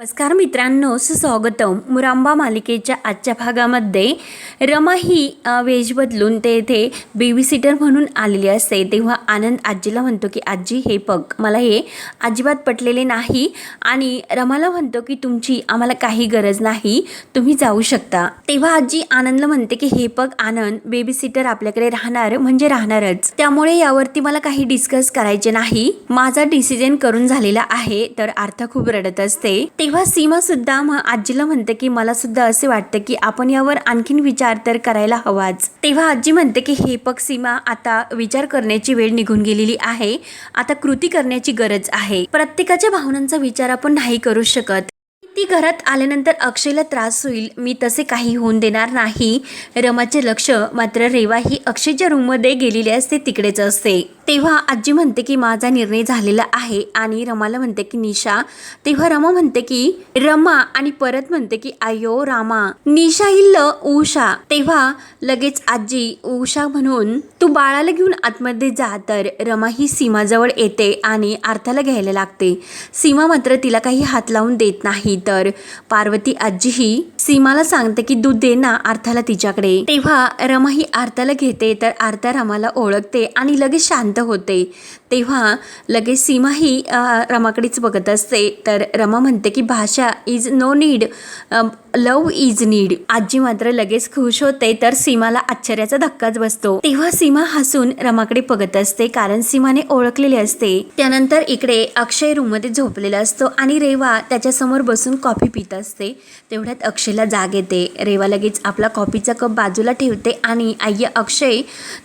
नमस्कार मित्रांनो सुस्वागतम. मुरांबा मालिकेच्या आजच्या भागामध्ये रमा ही वेज बदलून ते येथे बेबी सिटर म्हणून आलेली असते. तेव्हा आनंद आजीला म्हणतो की आजी हे बघ मला हे अजिबात पटलेले नाही आणि रमाला म्हणतो की तुमची आम्हाला काही गरज नाही तुम्ही जाऊ शकता. तेव्हा आजी आनंदला म्हणते की हे बघ आनंद बेबी सिटर आपल्याकडे राहणार म्हणजे राहणारच. त्यामुळे यावरती मला काही डिस्कस करायचे नाही. माझा डिसिजन करून झालेला आहे तर अर्थ खूप रडत असते. तेव्हा सीमासुद्धा मग आजीला म्हणते की मला सुद्धा असे वाटतं की आपण यावर आणखीन विचार तर करायला हवाच. तेव्हा आजी म्हणते की हे पक सीमा आता विचार करण्याची वेळ निघून गेलेली आहे. आता कृती करण्याची गरज आहे. प्रत्येकाच्या भावनांचा विचार आपण नाही करू शकत. ती घरात आल्यानंतर अक्षयला त्रास होईल. मी तसे काही होऊन देणार नाही. रमाचे लक्ष मात्र रेवा ही अक्षयच्या रूममध्ये गेलेली असते तिकडेच असते. तेव्हा आजी म्हणते की माझा निर्णय झालेला आहे. आणि रमाला म्हणते की निशा. तेव्हा रमा म्हणते की रमा. आणि परत म्हणते की अयो रामा. निशा हिल उषा. तेव्हा लगेच आजी उषा म्हणून तू बाळाला घेऊन आतमध्ये जा तर रमा ही सीमाजवळ येते आणि अर्थाला घ्यायला लागते. सीमा मात्र तिला काही हात लावून देत नाही तर पार्वती आजी ही सीमाला सांगते की दूध दे ना अर्थाला तिच्याकडे. तेव्हा रमा ही आर्थाला घेते तर आर्था रमाला ओळखते आणि लगेच शांत होते. तेव्हा लगेच सीमा ही रमाकडेच बघत असते. तर रमा म्हणते की भाषा is no need love is need आजी मात्र लगेच खुश होते तर सीमाला आश्चर्याचा धक्काच बसतो. तेव्हा सीमा हसून रमाकडे बघत असते कारण सीमाने ओळखलेले असते. त्यानंतर इकडे अक्षय रूममध्ये झोपलेला असतो आणि रेवा त्याच्यासमोर बसून कॉफी पित असते. तेवढ्यात अक्षयला जाग येते. रेवा लगेच आपला कॉफीचा कप बाजूला ठेवते आणि आई अक्षय.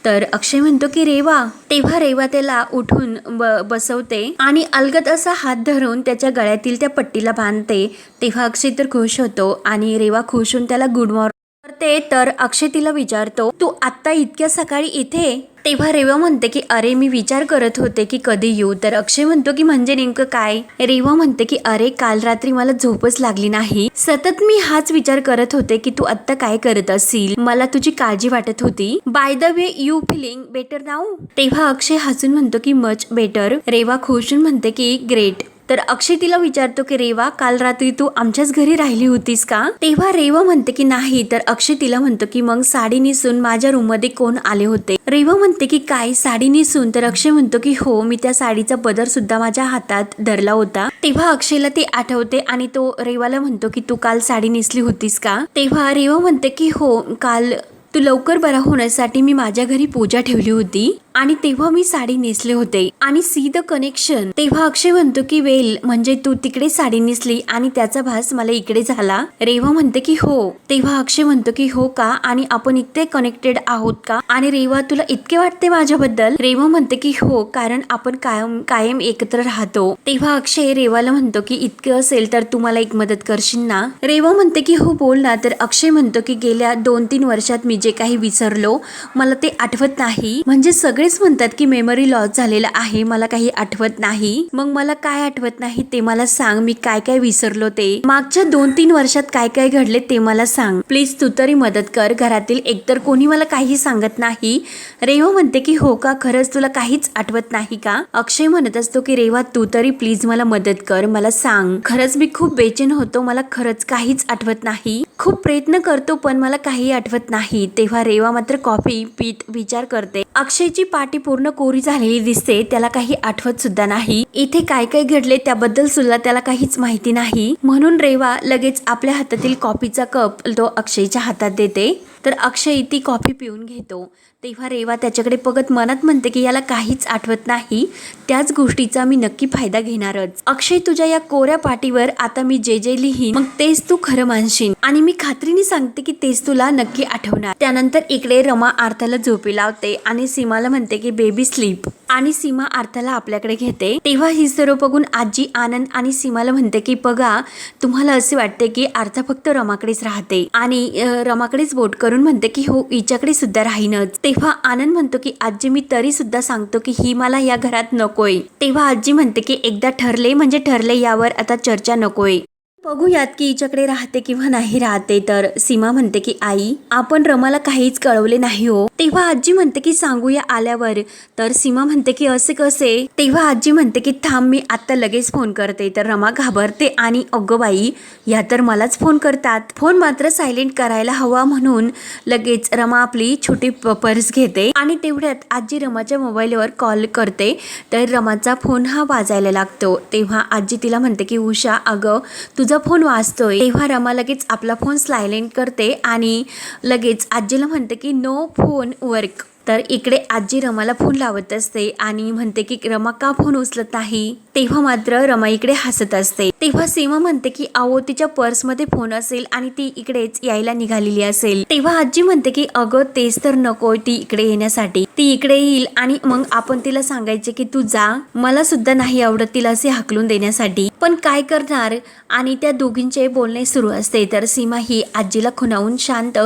तर अक्षय म्हणतो की रेवा. तेव्हा रेवा त्याला उठून ब बसवते आणि अलगद असा हात धरून त्याच्या गळ्यातील त्या पट्टीला बांधते. तेव्हा अक्षय तर खुश होतो आणि रेवा खुश होऊन त्याला गुड मॉर्निंग करते. तर अक्षय तिला विचारतो तू आत्ता इतक्या सकाळी इथे तेव्हा रेवा म्हणते की अरे मी विचार करत होते की कधी येऊ. तर अक्षय म्हणतो की म्हणजे नेमकं काय? रेवा म्हणते की अरे काल रात्री मला झोपच लागली नाही. सतत मी हाच विचार करत होते की तू आत्ता काय करत असशील? मला तुझी काळजी वाटत होती. By the way you feeling better now तेव्हा अक्षय हसून म्हणतो की मच बेटर रेवा खुशून म्हणते की ग्रेट तर अक्षय तिला विचारतो की रेवा काल रात्री तू आमच्याच घरी राहिली होतीस का? तेव्हा रेवा म्हणते की नाही. तर अक्षय तिला म्हणतो की मग साडी नेसून माझ्या रूममध्ये कोण आले होते? रेवा म्हणते की काय? साडी नेसून? तर अक्षय म्हणतो की हो मी त्या साडीचा पदर सुद्धा माझ्या हातात धरला होता. तेव्हा अक्षयला ते आठवते आणि तो रेवाला म्हणतो की तू काल साडी नेसली होतीस का? तेव्हा रेवा म्हणते की हो काल तू लवकर बरा होण्यासाठी मी माझ्या घरी पूजा ठेवली होती आणि तेव्हा मी साडी नेसले होते. आणि सी द कनेक्शन तेव्हा अक्षय म्हणतो की वेल म्हणजे तू तिकडे साडी नेसली आणि त्याचा भास मला इकडे झाला. रेवा म्हणते की हो. तेव्हा अक्षय म्हणतो की हो का? आणि आपण इतके कनेक्टेड आहोत का? आणि रेवा तुला इतके वाटते माझ्याबद्दल? रेवा म्हणते की हो कारण आपण कायम कायम एकत्र राहतो. तेव्हा अक्षय रेवाला म्हणतो की इतकं असेल तर तू मला एक मदत करशील ना? रेवा म्हणते की हो बोल ना. तर अक्षय म्हणतो की गेल्या दोन तीन वर्षात मी जे काही विसरलो मला ते आठवत नाही. म्हणजे सगळेच म्हणतात की मेमरी लॉस झालेला आहे मला काही आठवत नाही. मग मला काय आठवत नाही ते मला सांग मी काय काय विसरलो ते. मागच्या दोन तीन वर्षात काय काय घडले ते मला सांग. प्लीज तू तरी मदत कर घरातील एकतर कोणी मला काही सांगत नाही. रेवा म्हणते की हो का खरंच तुला काहीच आठवत नाही का? अक्षय म्हणत असतो की रेवा तू तरी प्लीज मला मदत कर मला सांग. खरंच मी खूप बेचैन होतो मला खरंच काहीच आठवत नाही. खूप प्रयत्न करतो पण मला काही आठवत नाही. तेव्हा रेवा मात्र कॉफी पीत विचार करते. अक्षयची पाठी पूर्ण कोरी झालेली दिसते त्याला काही आठवत सुद्धा नाही. इथे काय काय घडले त्याबद्दल सुद्धा त्याला काहीच माहिती नाही. म्हणून रेवा लगेच आपल्या हातातील कॉफीचा कप तो अक्षयच्या हातात देते. तर अक्षय ती कॉफी पिऊन घेतो. तेव्हा रेवा त्याच्याकडे बघत मनात म्हणते की याला काहीच आठवत नाही. त्याच गोष्टीचा मी नक्की फायदा घेणारच. अक्षय तुझ्या या कोऱ्या पाठीवर आता मी जे जे लिहीन मग तेच तू खरं मानशील. आणि मी खात्रीने सांगते की तेच तुला नक्की आठवणार. त्यानंतर इकडे रमा आर्थाला झोपी लावते आणि सीमाला म्हणते की बेबी स्लीप आणि सीमा आर्थाला आपल्याकडे घेते. तेव्हा ही सर्व बघून आजी आनंद आणि सीमाला म्हणते की बघा तुम्हाला असे वाटते की आर्था फक्त रमाकडेच राहते. आणि रमाकडेच बोट करून म्हणते की हो हिच्याकडे सुद्धा राहीनच. तेव्हा आनंद म्हणतो की आजी मी तरी सुद्धा सांगतो की ही मला या घरात नकोय. तेव्हा आजी म्हणते की एकदा ठरले म्हणजे ठरले यावर आता चर्चा नकोय. बघूयात की हिच्याकडे राहते किंवा नाही राहते. तर सीमा म्हणते की आई आपण रमाला काहीच कळवले नाही हो. तेव्हा आजी म्हणते की सांगूया आल्यावर. तर सीमा म्हणते की असे कसे? तेव्हा आजी म्हणते की थांब मी आत्ता लगेच फोन करते. तर रमा घाबरते आणि अगं बाई या तर मलाच फोन करतात. फोन मात्र सायलेंट करायला हवा म्हणून लगेच रमा आपली छोटी प- पर्स घेते आणि तेवढ्यात आजी रमाच्या मोबाईलवर कॉल करते. तर रमाचा फोन हा वाजायला लागतो. तेव्हा आजी तिला म्हणते की उषा अगं तुझा फोन वाजतोय. तेव्हा रमा लगेच आपला फोन सायलेंट करते आणि लगेच आजीला म्हणते की नो फोन वर्क तर इकडे आजी रमाला फोन लावत असते आणि म्हणते की रमा का फोन उचलत नाही? तेव्हा मात्र रमा इकडे हसत असते. तेव्हा सीमा म्हणते की अहो तिच्या पर्समध्ये फोन असेल आणि ती इकडेच यायला निघालेली असेल. तेव्हा आजी म्हणते की अगं तेच तर नको ती इकडे येण्यासाठी. ती इकडे येईल आणि मग आपण तिला सांगायचे की तू जा. मला सुद्धा नाही आवडत तिला असे हाकलून देण्यासाठी. पण काय करणार? आणि त्या दोघींचे बोलणे सुरू असते. तर सीमा ही आजीला खुणावून शांत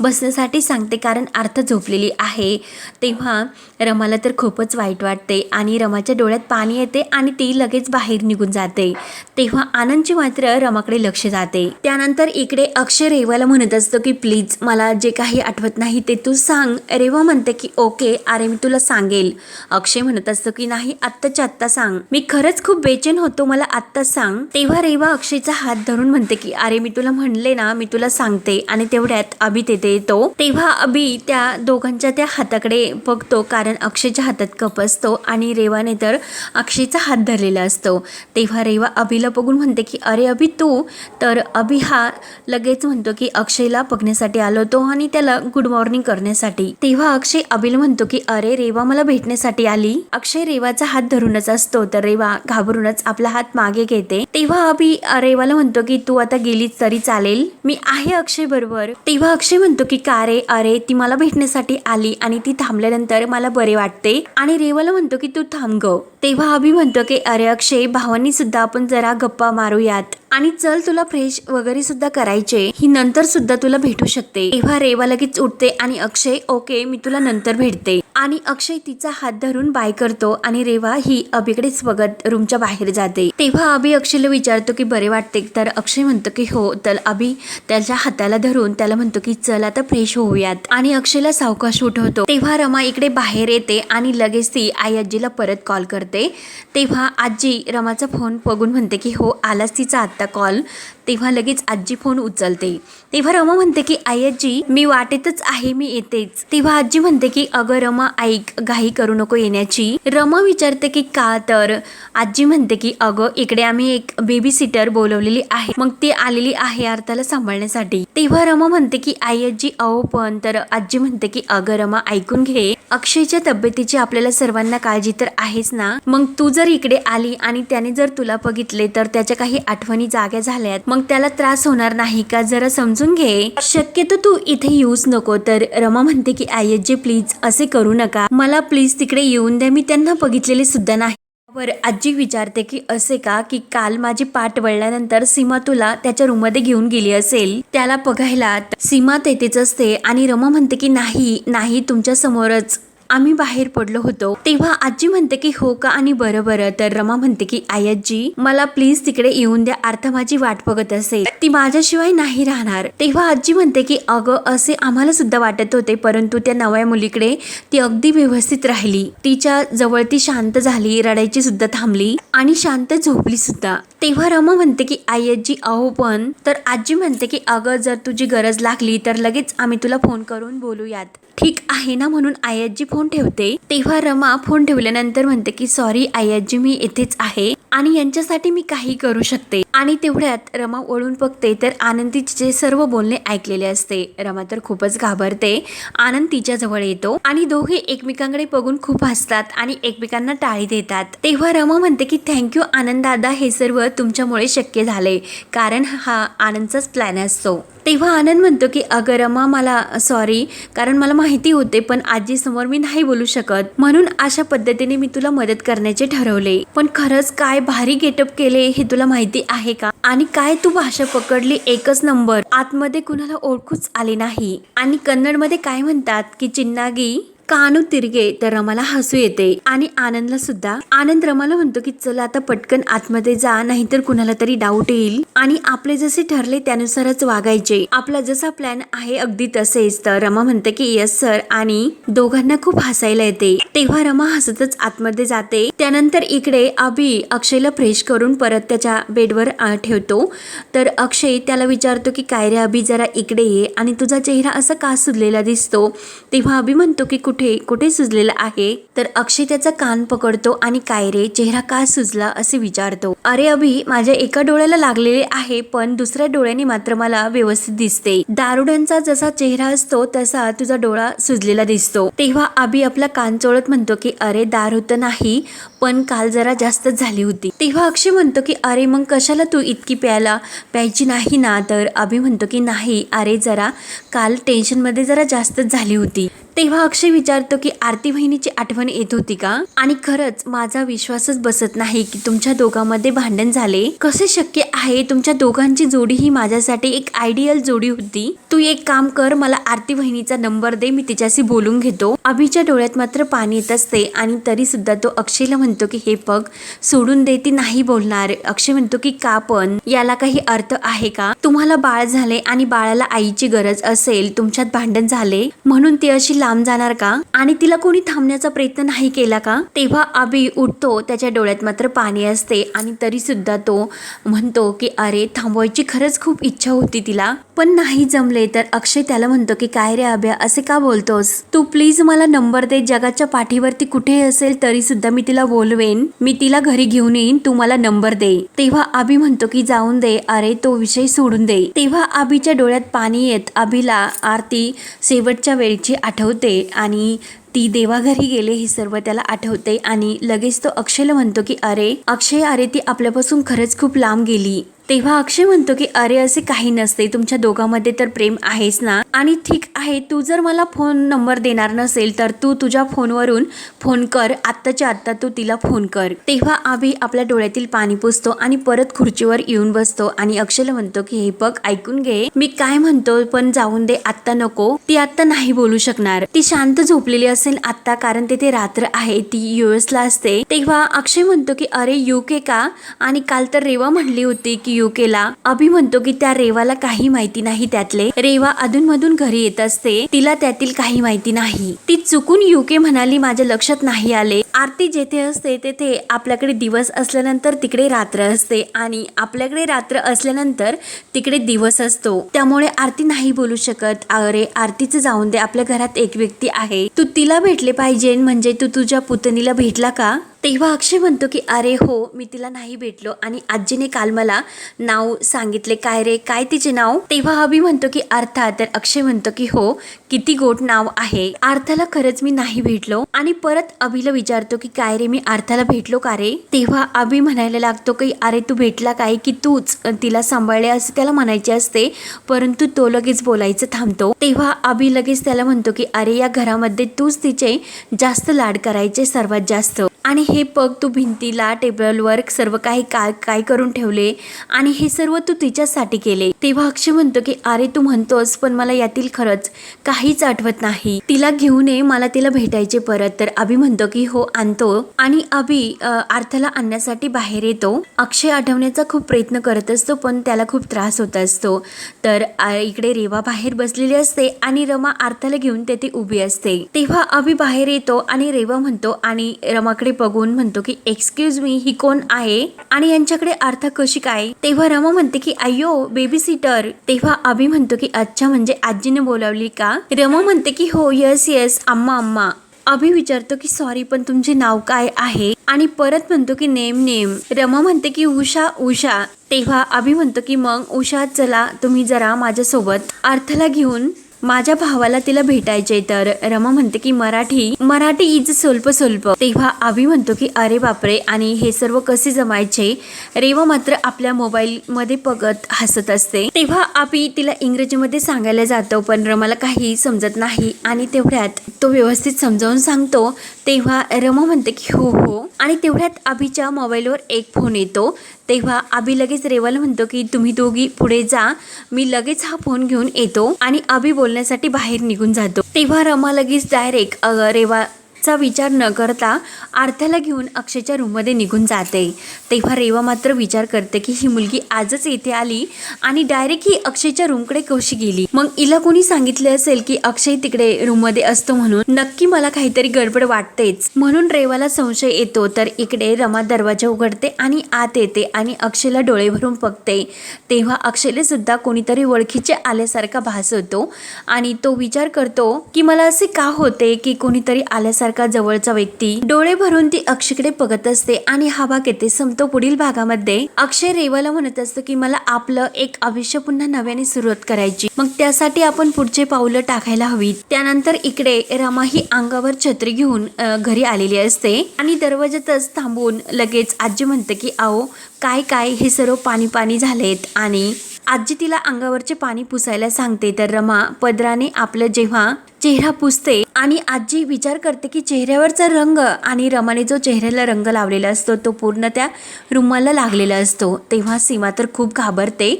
बसण्यासाठी सांगते कारण अर्थ झोपलेली आहे. तेव्हा रमाला तर खूपच वाईट वाटते आणि रमाच्या डोळ्यात पाणी येते आणि ती लगेच बाहेर निघून जाते. तेव्हा आनंदची मात्र रमाकडे लक्ष जाते. त्यानंतर इकडे अक्षय रेवाला म्हणत असतो की प्लीज मला जे काही आठवत नाही ते तू सांग. रेवा म्हणते की ओके अरे मी तुला सांगेल. अक्षय म्हणत असतो की नाही आत्ताच्या आत्ता सांग. मी खरंच खूप बेचैन होतो. मला आत्ताच सांग. तेव्हा रेवा अक्षयचा हात धरून म्हणते की अरे मी तुला म्हणले ना मी तुला सांगते. आणि तेवढ्यात अभि तेथे येतो. तेव्हा अभि त्या दोघांच्या त्या हाताकडे बघतो कारण अक्षयच्या हातात कप असतो आणि रेवाने तर अक्षयचा हात धरलेला असतो. तेव्हा रेवा अभिला बघून म्हणते की अरे अभि तू? तर अभि हा लगेच म्हणतो की अक्षयला बघण्यासाठी आलो होतो आणि त्याला गुड मॉर्निंग करण्यासाठी. तेव्हा अक्षय अभिला म्हणतो की अरे रेवा मला भेटण्यासाठी आली. अक्षय रेवाचा हात धरूनच असतो तर रेवा घाबरूनच आपला हात मागे घेते. तेव्हा अभि रेवाला म्हणतो की तू आता गेलीच तरी चालेल. मी आहे अक्षय बरोबर. तेव्हा अक्षय म्हणतो की का रे? अरे ती मला भेटण्यासाठी आली आणि ती थांबल्यानंतर मला बरे वाटते. आणि रेवाला म्हणतो की तू थांब ग. तेव्हा अभि म्हणतो की अरे अक्षय भावांनी सुद्धा आपण जरा गप्पा मारूयात आणि चल तुला फ्रेश वगैरे सुद्धा करायचे. ही नंतर सुद्धा तुला भेटू शकते. तेव्हा रेवा लगेच उठते आणि अक्षय ओके मी तुला नंतर भेटते. आणि अक्षय तिचा हात धरून बाय करतो आणि रेवा ही अभिकडेच बघत रूमच्या बाहेर जाते. तेव्हा अभि अक्षयला विचारतो की बरे वाटते तर अक्षय म्हणतो की हो तर अभि त्याच्या हाताला धरून त्याला म्हणतो की चल आता फ्रेश होऊयात. आणि अक्षयला सावकाश उठवतो. तेव्हा रमा इकडे बाहेर येते आणि लगेच ती आई आजीला परत कॉल करते. तेव्हा आजी रमाचा फोन बघून म्हणते की हो आलाच तिचा आत्ता कॉल तेव्हा लगेच आजी फोन उचलते. तेव्हा रमा म्हणते की आई आजी मी वाटेतच आहे मी येतेच. तेव्हा आजी म्हणते की अगं रमा ऐक घाई करू नको येण्याची. रमा विचारते की का तर? आजी म्हणते की अगं इकडे आम्ही एक बेबी सिटर बोलवलेली आहे. मग ती आलेली आहे अर्थाला सांभाळण्यासाठी. तेव्हा रमा म्हणते की आई आजी अहो पण. तर आजी म्हणते की अगं रमा ऐकून घे. अक्षयच्या तब्येतीची आपल्याला सर्वांना काळजी तर आहेच ना? मग तू जर इकडे आली आणि त्याने जर तुला बघितले तर त्याच्या काही आठवणी जाग्या झाल्यात. मग मग त्याला त्रास होणार नाही का? जरा समजून घे. शक्यतो तू इथे येऊच नको तर रमा म्हणते की आयजी प्लीज असे करू नका. मला प्लीज तिकडे येऊन द्या. मी त्यांना बघितलेले सुद्धा नाही. वर आजी विचारते की असे का? की काल माझी पाठ वळल्यानंतर सीमा तुला त्याच्या रूममध्ये घेऊन गेली असेल? त्याला बघायला सीमा तेथेच असते आणि रमा म्हणते की नाही नाही तुमच्या समोरच. आम्ही बाहेर पडलो होतो. तेव्हा आजी म्हणते की हो का आणि बरं बरं. तर रमा म्हणते की आई आजी मला प्लीज तिकडे येऊन द्या. अर्थ माझी वाट बघत असेल. ती माझ्याशिवाय नाही राहणार. तेव्हा आजी म्हणते की अगं असे आम्हाला सुद्धा वाटत होते परंतु त्या नव्या मुलीकडे ती अगदी व्यवस्थित राहिली. तिच्या जवळ ती शांत झाली रडायची सुद्धा थांबली आणि शांत झोपली सुद्धा. तेव्हा रमा म्हणते की आई अहो पण. तर आजी म्हणते की अगं जर तुझी गरज लागली तर लगेच आम्ही तुला फोन करून बोलूयात. ठीक आहे ना म्हणून आयाजी फोन ठेवते. तेव्हा रमा फोन ठेवल्यानंतर म्हणते की सॉरी आयाजी मी इथेच आहे आणि यांच्यासाठी मी काही करू शकते. आणि तेवढ्यात रमा ओळून बघते तर आनंद तिचे सर्व बोलणे ऐकलेले असते. रमा तर खूपच घाबरते. आनंद तिच्या जवळ येतो आणि दोघे एकमेकांकडे बघून खूप हसतात आणि एकमेकांना टाळी देतात. तेव्हा रमा म्हणते की थँक्यू आनंद दादा. हे सर्व तुमच्यामुळे शक्य झाले. कारण हा आनंदचाच प्लॅन असतो. तेव्हा आनंद म्हणतो की अगं रमा मला सॉरी कारण मला माहिती होते पण आजीसमोर मी नाही बोलू शकत. म्हणून अशा पद्धतीने मी तुला मदत करण्याचे ठरवले. पण खरंच काय भारी गेटअप केले हे तुला माहिती आहे का? आणि काय तू भाषा पकडली एकच नंबर. आतमध्ये कुणाला ओळखूच आले नाही. आणि कन्नडमध्ये काय म्हणतात की चिन्नागी कानू तिरगे तर रमाला हसू येते आणि आनंदला सुद्धा. आनंद रमाला म्हणतो की चला आता पटकन आतमध्ये जा नाहीतर कुणाला तरी डाऊट येईल. आणि आपले जसे ठरले त्यानुसारच वागायचे. आपला जसा प्लॅन आहे अगदी तसेच. तर रमा म्हणते की येस सर. आणि दोघांना खूप हसायला येते. तेव्हा रमा हसतच आतमध्ये जाते. त्यानंतर इकडे अभि अक्षयला फ्रेश करून परत त्याच्या बेडवर ठेवतो. तर अक्षय त्याला विचारतो की काय रे अभि जरा इकडे ये. आणि तुझा चेहरा असा का सुजलेला दिसतो? तेव्हा अभि म्हणतो की कुठे कुठे कुठे सुजलेला आहे? तर अक्षय त्याचा कान पकडतो आणि काय रे चेहरा का सुजला असे विचारतो. अरे अभि माझ्या एका डोळ्याला लागलेले आहे पण दुसऱ्या डोळ्याने मात्र मला व्यवस्थित दिसते. दारुड्यांचा जसा चेहरा असतो तसा तुझा डोळा सुजलेला दिसतो. तेव्हा अभि आपला कान चोळत म्हणतो की अरे दारू तर नाही पण काल जरा जास्तच झाली होती. तेव्हा अक्षय म्हणतो की अरे मग कशाला तू इतकी प्यायला? प्यायची नाही ना. तर अभि म्हणतो की नाही अरे जरा काल टेन्शनमध्ये जरा जास्तच झाली होती. तेव्हा अक्षय विचारतो की आरती बहिणीची आठवण येत होती का? आणि खरंच माझा विश्वासच बसत नाही की तुमच्या दोघांमध्ये भांडण झाले. कसे शक्य आहे? तुमच्या दोघांची जोडी ही माझ्यासाठी एक आयडियल जोडी होती. तू एक काम कर मला आरती बहिणीचा नंबर दे मी तिच्याशी बोलून घेतो. अभिच्या डोळ्यात मात्र पाणी येत असते आणि तरी सुद्धा तो अक्षयला म्हणतो की हे पग सोडून दे ती नाही बोलणार. अक्षय म्हणतो की का पण? याला काही अर्थ आहे का? तुम्हाला बाळ झाले आणि बाळाला आईची गरज असेल तुमच्यात भांडण झाले? म्हणून ती अशी लांब जाणार का? आणि तिला कोणी थांबण्याचा प्रयत्न नाही केला का? तेव्हा अभि उठतो त्याच्या डोळ्यात मात्र पाणी असते आणि तरी सुद्धा तो म्हणतो की अरे थांबवायची खरंच खूप इच्छा होती तिला. पण नाही जमले तर अक्षय त्याला म्हणतो की काय रे अभ्या असे का बोलतोस? तू प्लीज मला नंबर दे जगाच्या पाठीवरती कुठे असेल तरी सुद्धा मी तिला बोलवेन. मी तिला घरी घेऊन येईन तू मला नंबर दे. तेव्हा अभि म्हणतो की जाऊन दे अरे तो विषय सोडून दे. तेव्हा अभिच्या डोळ्यात पाणी येत अभिला आरती शेवटच्या वेळची आठवते होते आणि ती देवाघरी गेले हे सर्व त्याला आठवते आणि लगेच तो अक्षयला म्हणतो की अरे अक्षय अरे ती आपल्यापासून खरंच खूप लांब गेली. तेव्हा अक्षय म्हणतो की अरे असे काही नसते. तुमच्या दोघांमध्ये तर प्रेम आहेच ना? आणि ठीक आहे. तू जर मला फोन नंबर देणार नसेल तर तू तुझ्या फोनवरून फोन कर. आत्ताच्या आत्ता तू तिला फोन कर. तेव्हा आभी आपल्या डोळ्यातील पाणी पुसतो आणि परत खुर्चीवर येऊन बसतो आणि अक्षयला म्हणतो की हे बघ ऐकून घे. मी काय म्हणतो पण जाऊन दे. आत्ता नको. ती आत्ता नाही बोलू शकणार. ती शांत झोपलेली असेल आत्ता कारण तेथे रात्र आहे. ती युएसला असते. तेव्हा अक्षय म्हणतो की अरे युके का? आणि काल तर रेवा म्हणली होती की युकेला. अभि म्हणतो की त्या रेवाला काही माहिती नाही त्यातले. रेवा अधूनमधून घरी येत असते. तिला त्यातील काही माहिती नाही. ती चुकून युके म्हणाली माझ्या लक्षात नाही आले. आरती जेथे असते तेथे आपल्याकडे दिवस असल्यानंतर तिकडे रात्र असते आणि आपल्याकडे रात्र असल्यानंतर तिकडे दिवस असतो. त्यामुळे आरती नाही बोलू शकत. अरे आरतीचं जाऊन दे. आपल्या घरात एक व्यक्ती आहे. तू तिला भेटले पाहिजे. म्हणजे तू तुझ्या पुतणीला भेटला का? तेव्हा अक्षय म्हणतो की अरे हो मी तिला नाही भेटलो आणि आजीने काल मला नाव सांगितले. काय रे काय तिचे नाव? तेव्हा अभि म्हणतो की अर्थात. तर अक्षय म्हणतो की हो किती गोट नाव आहे? अर्थाला खरंच मी नाही भेटलो. आणि परत अभिला विचारतो की काय रे मी अर्थाला भेटलो का रे? तेव्हा अभि म्हणायला लागतो की अरे तू भेटला काय? की तूच तिला सांभाळले असे त्याला म्हणायचे असते. परंतु तो लगेच बोलायचं थांबतो. तेव्हा अभि लगेच त्याला म्हणतो की अरे या घरामध्ये तूच तिचे जास्त लाड करायचे सर्वात जास्त. आणि हे पग तू भिंतीला टेबलवर सर्व काही काय काय करून ठेवले. आणि हे सर्व तू तिच्यासाठी केले. तेव्हा अक्षय म्हणतो की अरे तू म्हणतोस पण मला यातील खरंच काहीच आठवत नाही. तिला घेऊन ये मला तिला भेटायचे परत. तर अभि म्हणतो की हो आणतो. आणि अभि अ, अर्थाला आणण्यासाठी बाहेर येतो. अक्षय आठवण्याचा खूप प्रयत्न करत असतो पण त्याला खूप त्रास होत असतो. तर इकडे रेवा बाहेर बसलेली असते आणि रमा अर्थाला घेऊन तेथे उभी असते. तेव्हा अभि बाहेर येतो आणि रेवा म्हणतो आणि रमाकडे बघून म्हणतो की एक्सक्यूज मी ही कोण आहे? आणि यांच्याकडे अर्थ कशी काय? तेव्हा रमा म्हणते की अय्यो बेबी सिटर तेव्हा अभि म्हणतो की अच्छा म्हणजे आजीने बोलावली का? रमा म्हणते की हो यस यस अम्मा अम्मा. अभि विचारतो की सॉरी पण तुमचे नाव काय आहे? आणि परत म्हणतो की नेम नेम. रमा म्हणते की उषा उषा. तेव्हा अभि म्हणतो की मग उषा चला तुम्ही जरा माझ्यासोबत अर्थला घेऊन माझ्या भावाला तिला भेटायचे तर रमा म्हणते की Marathi Marathi is soul soul तेव्हा आवी म्हणतो की अरे बापरे आणि हे सर्व कसे जमायचे? रेवा मात्र आपल्या मोबाईल मध्ये बघत हसत असते. तेव्हा अभि तिला इंग्रजीमध्ये सांगायला जातो पण रमाला काही समजत नाही आणि तेवढ्यात तो व्यवस्थित समजावून सांगतो. तेव्हा रमा म्हणते की हो हो. आणि तेवढ्यात आबीच्या मोबाईलवर एक फोन येतो. तेव्हा आबी लगेच रेवाला म्हणतो की तुम्ही दोघी पुढे जा. मी लगेच हा फोन घेऊन येतो. आणि आबी बोल बोलण्यासाठी बाहेर निघून जातो. तेव्हा रमा लगेच डायरेक्ट रेवा चा विचार न करता आर्थ्याला घेऊन अक्षयच्या रूममध्ये निघून जाते. तेव्हा रेवा मात्र विचार करते की ही मुलगी आजच येथे आली आणि डायरेक्ट ही अक्षयच्या रूमकडे कशी गेली? मग इला कोणी सांगितले असेल की अक्षय तिकडे रूममध्ये असतो म्हणून? नक्की मला काहीतरी गडबड वाटतेच. म्हणून रेवाला संशय येतो. तर इकडे रमा दरवाजा उघडते आणि आत येते आणि अक्षयला डोळे भरून बघते. तेव्हा अक्षयला सुद्धा कोणीतरी ओळखीचे आल्यासारखा भास होतो आणि तो विचार करतो की मला असे का होते की कोणीतरी आल्यासारखा जवळचा व्यक्ती. डोळे भरून ती अक्षयकडे बघत असते आणि हा भाग येते संपतो पुढील भागामध्ये. अक्षय रेवाला म्हणत असतो की मला आपलं एक आयुष्य पुन्हा नव्याने सुरुवात करायची. मग त्यासाठी आपण पुढचे पावलं टाकायला हवीत. त्यानंतर इकडे रमा ही अंगावर छत्री घेऊन घरी आलेली असते आणि दरवाजातच थांबून लगेच आजी म्हणते की आओ काय काय हे सर्व पाणी पाणी झालेत आणि आजी तिला अंगावरचे पाणी पुसायला सांगते. तर रमा पदराने आपलं जेव्हा चेहरा पुसते आणि आजी विचार करते की चेहऱ्यावरचा रंग आणि रमाने जो चेहऱ्याला रंग लावलेला असतो तो पूर्ण त्या रुमाला लागलेला असतो. तेव्हा सीमा तर खूप घाबरते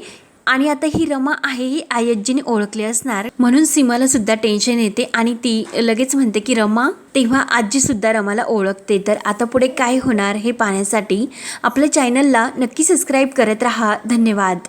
आणि आता ही रमा आहे ही आयज्जीने ओळखली असणार. म्हणून सीमाला सुद्धा टेन्शन येते आणि ती लगेच म्हणते की रमा तेव्हा आजी सुद्धा रमाला ओळखते. तर आता पुढे काय होणार हे पाहण्यासाठी आपल्या चॅनलला नक्की सबस्क्राईब करत राहा. धन्यवाद.